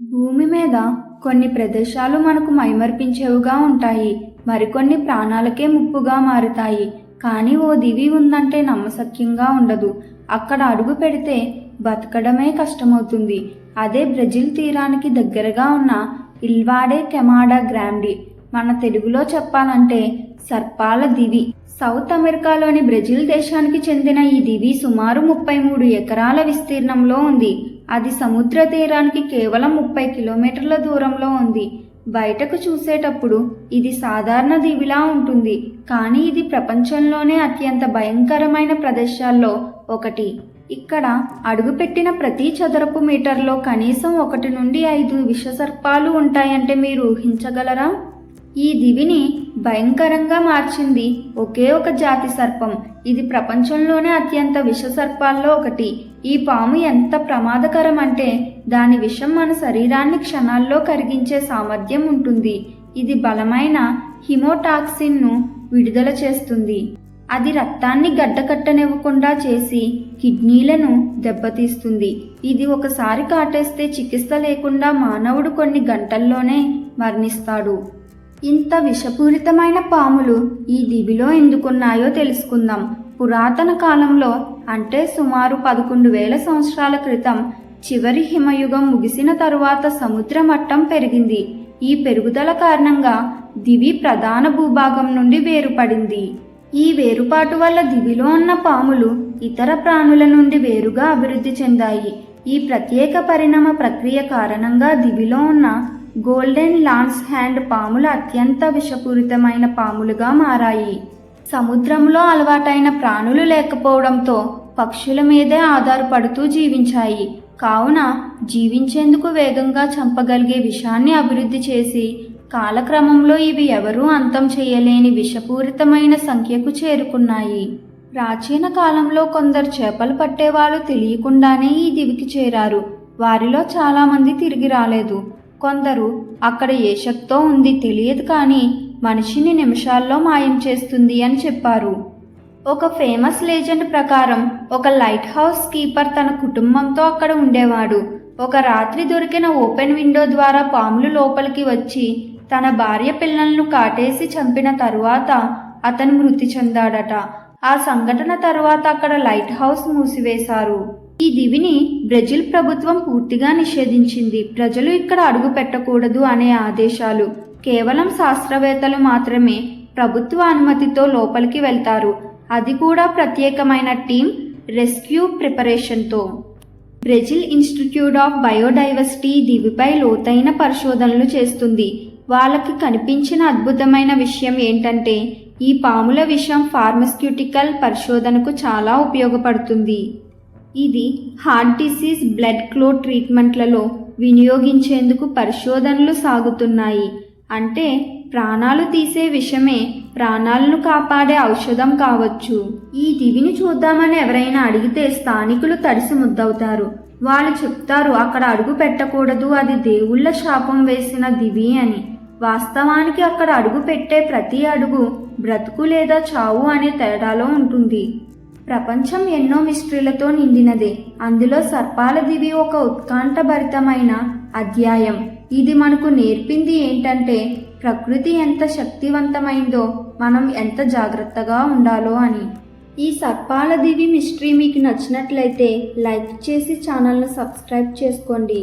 భూమి మీద కొన్ని ప్రదేశాలు మనకు మైమర్పించేవిగా ఉంటాయి. మరికొన్ని ప్రాణాలకే ముప్పుగా మారుతాయి. కానీ ఓ దివి ఉందంటే నమ్మసక్యంగా ఉండదు. అక్కడ అడుగు పెడితే బతకడమే కష్టమవుతుంది. అదే బ్రెజిల్ తీరానికి దగ్గరగా ఉన్న ఇల్వాడే కెమాడా గ్రాండి. మన తెలుగులో చెప్పాలంటే సర్పాల దివి. సౌత్ అమెరికాలోని బ్రెజిల్ దేశానికి చెందిన ఈ దివి సుమారు ముప్పై మూడు ఎకరాల విస్తీర్ణంలో ఉంది. అది సముద్ర తీరానికి కేవలం ముప్పై కిలోమీటర్ల దూరంలో ఉంది. బయటకు చూసేటప్పుడు ఇది సాధారణ దీవిలా ఉంటుంది. కానీ ఇది ప్రపంచంలోనే అత్యంత భయంకరమైన ప్రదేశాల్లో ఒకటి. ఇక్కడ అడుగుపెట్టిన ప్రతి చదరపు మీటర్లో కనీసం ఒకటి నుండి ఐదు విషసర్పాలు ఉంటాయంటే మీరు ఊహించగలరా? ఈ దివిని భయంకరంగా మార్చింది ఒకే ఒక జాతి సర్పం. ఇది ప్రపంచంలోనే అత్యంత విష సర్పాల్లో ఒకటి. ఈ పాము ఎంత ప్రమాదకరం అంటే దాని విషం మన శరీరాన్ని క్షణాల్లో కరిగించే సామర్థ్యం ఉంటుంది. ఇది బలమైన హిమోటాక్సిన్ను విడుదల చేస్తుంది. అది రక్తాన్ని గడ్డకట్టనివ్వకుండా చేసి కిడ్నీలను దెబ్బతీస్తుంది. ఇది ఒకసారి కాటేస్తే చికిత్స లేకుండా మానవుడు కొన్ని గంటల్లోనే మరణిస్తాడు. ఇంత విషపూరితమైన పాములు ఈ దివిలో ఎందుకున్నాయో తెలుసుకుందాం. పురాతన కాలంలో అంటే సుమారు పదకొండు వేల సంవత్సరాల క్రితం చివరి హిమయుగం ముగిసిన తరువాత సముద్ర మట్టం పెరిగింది. ఈ పెరుగుదల కారణంగా దివి ప్రధాన భూభాగం నుండి వేరుపడింది. ఈ వేరుపాటు వల్ల దివిలో ఉన్న పాములు ఇతర ప్రాణుల నుండి వేరుగా అభివృద్ధి చెందాయి. ఈ ప్రత్యేక పరిణామ ప్రక్రియ కారణంగా దివిలో ఉన్న గోల్డెన్ లాన్స్ హ్యాండ్ పాములు అత్యంత విషపూరితమైన పాములుగా మారాయి. సముద్రంలో అలవాటైన ప్రాణులు లేకపోవడంతో పక్షుల మీదే ఆధారపడుతూ జీవించాయి. కావున జీవించేందుకు వేగంగా చంపగలిగే విషాన్ని అభివృద్ధి చేసి కాలక్రమంలో ఇవి ఎవరూ అంతం చేయలేని విషపూరితమైన సంఖ్యకు చేరుకున్నాయి. ప్రాచీన కాలంలో కొందరు చేపలు పట్టేవాళ్ళు తెలియకుండానే ఈ దివికి చేరారు. వారిలో చాలామంది తిరిగి రాలేదు. కొందరు అక్కడ ఏ శక్తో ఉంది తెలియదు కానీ మనిషిని నిమిషాల్లో మాయం చేస్తుంది అని చెప్పారు. ఒక ఫేమస్ లేజెండ్ ప్రకారం ఒక లైట్ హౌస్ కీపర్ తన కుటుంబంతో అక్కడ ఉండేవాడు. ఒక రాత్రి దొరికిన ఓపెన్ విండో ద్వారా పాములు లోపలికి వచ్చి తన భార్య పిల్లలను కాటేసి చంపిన తరువాత అతను మృతి చెందాడట. ఆ సంఘటన తరువాత అక్కడ లైట్ హౌస్ మూసివేశారు. ఈ దివిని బ్రెజిల్ ప్రభుత్వం పూర్తిగా నిషేధించింది. ప్రజలు ఇక్కడ అడుగు పెట్టకూడదు అనే ఆదేశాలు. కేవలం శాస్త్రవేత్తలు మాత్రమే ప్రభుత్వ అనుమతితో లోపలికి వెళ్తారు. అది కూడా ప్రత్యేకమైన టీం రెస్క్యూ ప్రిపరేషన్తో. బ్రెజిల్ ఇన్స్టిట్యూట్ ఆఫ్ బయోడైవర్సిటీ దివిపై లోతైన పరిశోధనలు చేస్తుంది. వాళ్ళకి కనిపించిన అద్భుతమైన విషయం ఏంటంటే ఈ పాముల విషం ఫార్మస్యూటికల్ పరిశోధనకు చాలా ఉపయోగపడుతుంది. ఇది హార్ట్ డిసీజ్ బ్లడ్ క్లో ట్రీట్మెంట్లలో వినియోగించేందుకు పరిశోధనలు సాగుతున్నాయి. అంటే ప్రాణాలు తీసే విషమే ప్రాణాలను కాపాడే ఔషధం కావచ్చు. ఈ దివిని చూద్దామని ఎవరైనా అడిగితే స్థానికులు తడిసి ముద్దవుతారు. వాళ్ళు చెప్తారు అక్కడ అడుగు పెట్టకూడదు. అది దేవుళ్ళ శాపం వేసిన దివి అని. వాస్తవానికి అక్కడ అడుగు పెట్టే ప్రతి అడుగు బ్రతుకు లేదా చావు అనే తేడాలో ఉంటుంది. ప్రపంచం ఎన్నో మిస్టరీలతో నిండినదే. అందులో సర్పాల దివి ఒక ఉత్కంఠభరితమైన అధ్యాయం. ఇది మనకు నేర్పింది ఏంటంటే ప్రకృతి ఎంత శక్తివంతమైందో మనం ఎంత జాగ్రత్తగా ఉండాలో అని. ఈ సర్పాల దివి మిస్టరీ మీకు నచ్చినట్లయితే లైక్ చేసి ఛానల్ను సబ్స్క్రైబ్ చేసుకోండి.